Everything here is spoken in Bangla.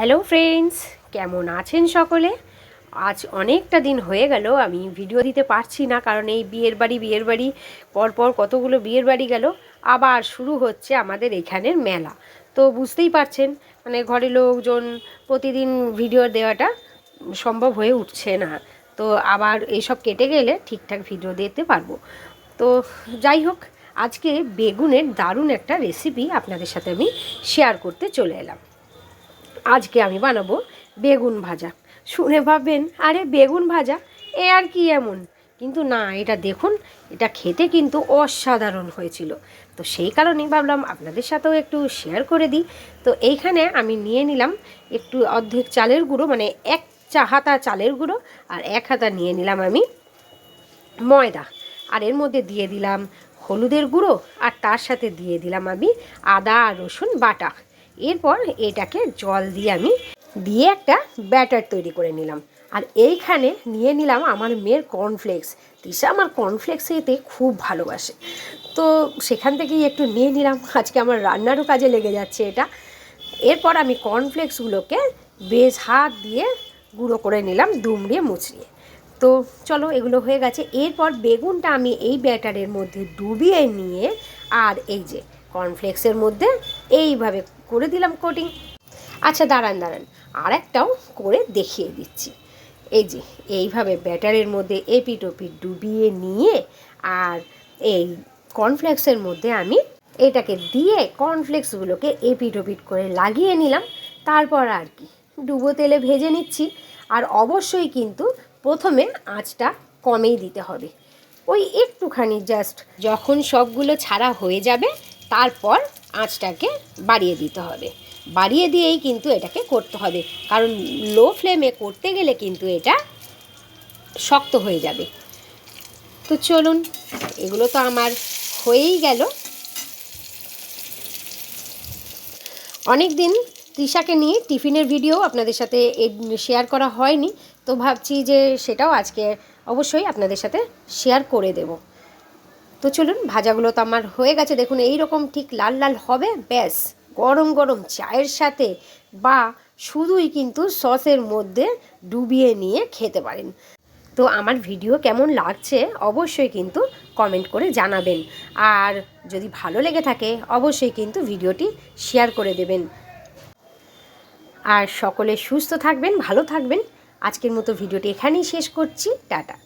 হ্যালো ফ্রেন্ডস, কেমন আছেন সকলে? আজ অনেকটা দিন হয়ে গেল, আমি ভিডিও দিতে পারছি না, কারণ এই বিয়ের বাড়ি বিয়ের বাড়ি, পরপর কতগুলো বিয়ের বাড়ি গেল, আবার শুরু হচ্ছে আমাদের এখানের মেলা। তো বুঝতেই পারছেন মানে ঘরে লোকজন প্রতিদিন ভিডিও দেওয়াটা সম্ভব হয়ে উঠছে না। তো আবার এইসব কেটে গেলে ঠিকঠাক ভিডিও দিতে পারব। তো যাই হোক, আজকে বেগুনের দারুণ একটা রেসিপি আপনাদের সাথে আমি শেয়ার করতে চলে এলাম। আজকে আমি বানাবো বেগুন ভাজা। শুনে ভাববেন, আরে বেগুন ভাজা? এ আর কি এমন? কিন্তু না, এটা দেখুন, এটা খেতে কিন্তু অসাধারণ হয়েছিল। তো সেই কারণেই ভাবলাম আপনাদের সাথেও একটু শেয়ার করে দিই। তো এইখানে আমি নিয়ে নিলাম একটু অর্ধেক চালের গুঁড়ো মানে এক চা হাতা চালের গুঁড়ো, আর এক হাতা নিয়ে নিলাম আমি ময়দা। আর এর মধ্যে দিয়ে দিলাম হলুদের গুঁড়ো, আর তার সাথে দিয়ে দিলাম আমি আদা আর রসুন বাটা। এরপর এটাকে জল দিয়ে আমি দিয়ে একটা ব্যাটার তৈরি করে নিলাম। আর এইখানে নিয়ে নিলাম আমার মেয়ের কর্নফ্লেক্স তিশা আমার কর্নফ্লেক্স এতে খুব ভালোবাসে। তো সেখান থেকেই একটু নিয়ে নিলাম। আজকে আমার রান্নারও কাজে লেগে যাচ্ছে এটা। এরপর আমি কর্নফ্লেক্সগুলোকে বেশ হাত দিয়ে গুঁড়ো করে নিলাম দুমড়িয়ে মুচড়িয়ে তো চলো এগুলো হয়ে গেছে। এরপর বেগুনটা আমি এই ব্যাটারের মধ্যে ডুবিয়ে নিয়ে আর এই যে কর্নফ্লেক্সের মধ্যে এইভাবে করে দিলাম কোটিং আচ্ছা দাঁড়ান দাঁড়ান। আর একটাও করে দেখিয়ে দিচ্ছি। এই যে, এইভাবে ব্যাটারের মধ্যে এপিট ওপিট ডুবিয়ে নিয়ে আর এই কর্নফ্লেক্সের মধ্যে আমি এটাকে দিয়ে কর্নফ্লেক্সগুলোকে এপিট ওপিট করে লাগিয়ে নিলাম। তারপর আর কি, ডুবো তেলে ভেজে নিচ্ছি। আর অবশ্যই কিন্তু প্রথমে আঁচটা কমেই দিতে হবে। ওই একটুখানি জাস্ট যখন সবগুলো ছাড়া হয়ে যাবে, তারপর আঁচটাকে বাড়িয়ে দিতে হবে। বাড়িয়ে দিয়েই কিন্তু এটাকে করতে হবে। কারণ লো ফ্লেমে করতে গেলে কিন্তু এটা শক্ত হয়ে যাবে। তো চলুন, এগুলো তো আমার হয়েই গেল। অনেক দিন তৃষাকে নিয়ে টিফিনের ভিডিও আপনাদের সাথে শেয়ার করা হয়নি। তো ভাবছি যে সেটাও আজকে অবশ্যই আপনাদের সাথে শেয়ার করে দেব। তো চলুন, ভাজাগুলো তো আমার হয়ে গেছে। দেখুন এই রকম ঠিক লাল লাল হবে, ব্যাস, গরম গরম চায়ের সাথে বা শুধুই কিন্তু সসের মধ্যে ডুবিয়ে নিয়ে খেতে পারেন। তো আমার ভিডিও কেমন লাগছে অবশ্যই কিন্তু কমেন্ট করে জানাবেন। আর যদি ভালো লেগে থাকে, অবশ্যই কিন্তু ভিডিওটি শেয়ার করে দেবেন। আর সকলে সুস্থ থাকবেন, ভালো থাকবেন। আজকের মতো ভিডিওটি এখানেই শেষ করছি। টাটা।